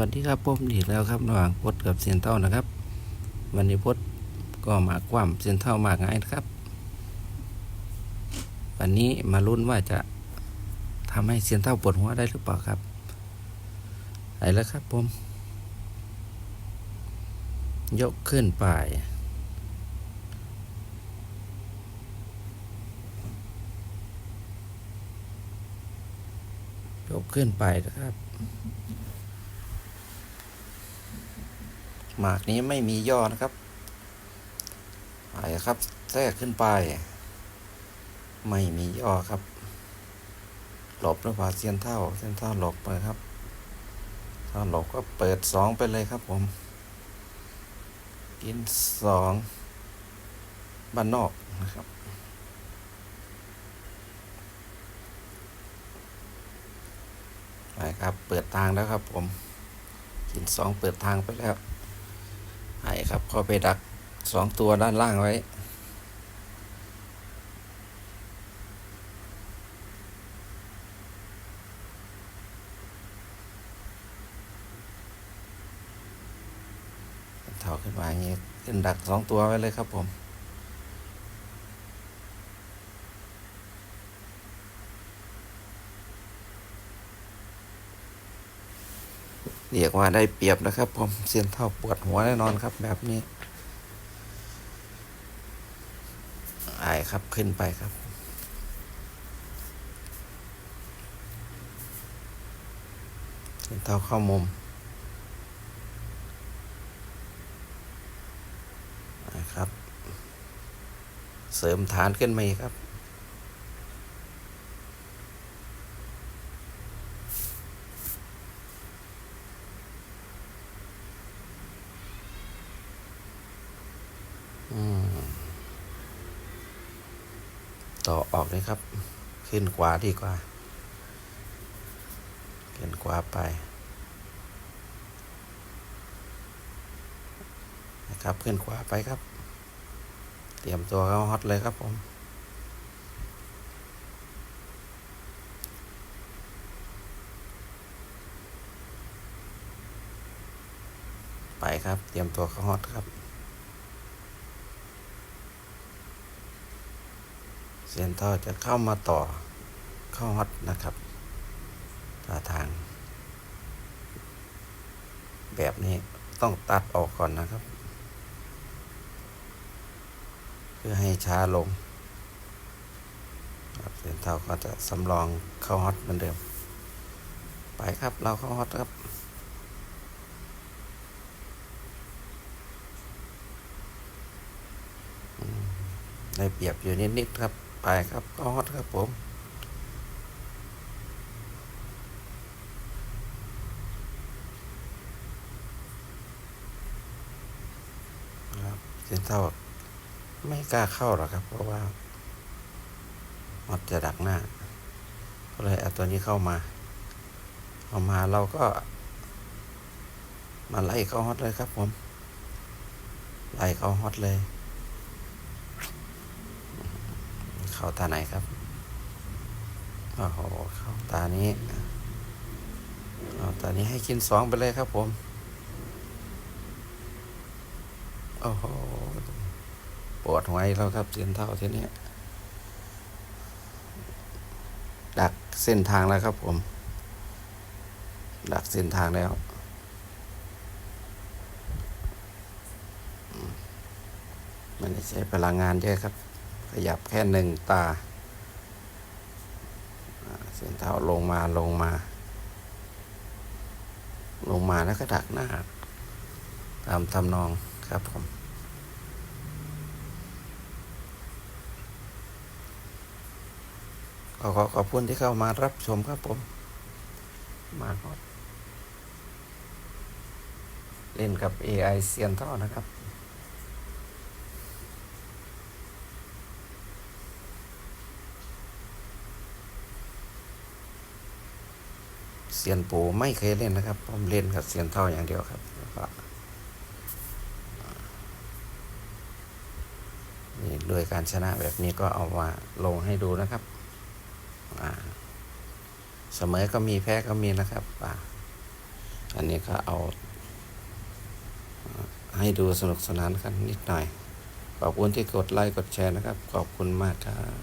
วัสดีครับผมอีกแล้วครับระหว่างพดกับเซียนเท่านะครับ วันนี้พดก็มากว่ำเซียนเท่ามากง่ายนะครับ วันนี้มาลุ้นว่าจะทำให้เซียนเท่าปวดหัวได้หรือเปล่าครับไปแล้วครับผมยกขึ้นไปยกขึ้นไปนะครับ หมากนี้ไม่มีย่อนะครับไปครับแทรกขึ้นไป ไม่มีย่อครับ หลบหรือเปล่าเซียนเท่าเซียนเท่าหลบไปครับ ถ้าหลบก็เปิดสองไปเลยครับผม กินสองบ้านนอกนะครับไปครับ เปิดทางแล้วครับผม กินสองเปิดทางไปแล้ว ให้ครับเข้าไปดักสองตัวด้านล่างไว้ เท่าขึ้นมาอย่างนี้ขึ้นดักสองตัวไว้เลยครับผม เรียกว่าได้เปรียบนะครับผมเสียนเท่าปวดหัวแน่นอนครับ แบบนี้ไอครับขึ้นไปครับเสียนเท่าเข้ามุมนะครับ เสริมฐานขึ้นมาครับ ต่อออกเลยครับ ขึ้นขวาดีกว่า ขึ้นขวาไปนะครับขึ้นขวาไปครับ เตรียมตัวเข้าฮอตเลยครับผมไปครับ เตรียมตัวเข้าฮอตครับ เสียนท่อจะเข้ามาต่อเข้าฮอตนะครับท่าทาง แบบนี้ต้องตัดออกก่อนนะครับ เพื่อให้ช้าลงเสียนเท่าก็จะสำรองเข้าฮอตเหมือนเดิม ไปครับเราเข้าฮอตครับได้เปรียบอยู่นิด ๆ ครับ ไปครับก็ฮอตครับผมครับเซนเท่าไม่กล้าเข้าหรอกครับ เพราะว่าฮอตจะดักหน้า ก็เลยเอาตัวนี้เข้ามา เอามาเราก็ มาไล่เข้าฮอตเลยครับผม ไล่เข้าฮอตเลย เข้าตาไหนครับ โอ้โห เข้าตานี้เอาตานี้ให้กินสองไปเลยครับผม โอ้โห ปวดหัวอีกแล้วครับเสียนเท่าทีนี้ ดักเส้นทางแล้วครับผม ดักเส้นทางแล้วมันใช้พลังงานเยอะครับ ขยับแค่หนึ่งตาเส้นเท้าลงมาลงมา ลงมาแล้วก็ดักหน้า ตามทำนองครับผมก็ขอขอบคุณที่เข้ามารับชมครับผม มาก่อนเล่นกับ AI เซียนท่อนะครับ เซียนปูไม่เคยเล่นนะครับ ผมเล่นกับเซียนเท่าอย่างเดียวครับนี่ด้วยการชนะแบบนี้ก็เอามาลงให้ดูนะครับเสมอก็มีแพ้ก็มีนะครับอันนี้ก็เอา ให้ดูสนุกสนานกันนิดหน่อย ขอบคุณที่กดไลค์กดแชร์นะครับ ขอบคุณมากครับ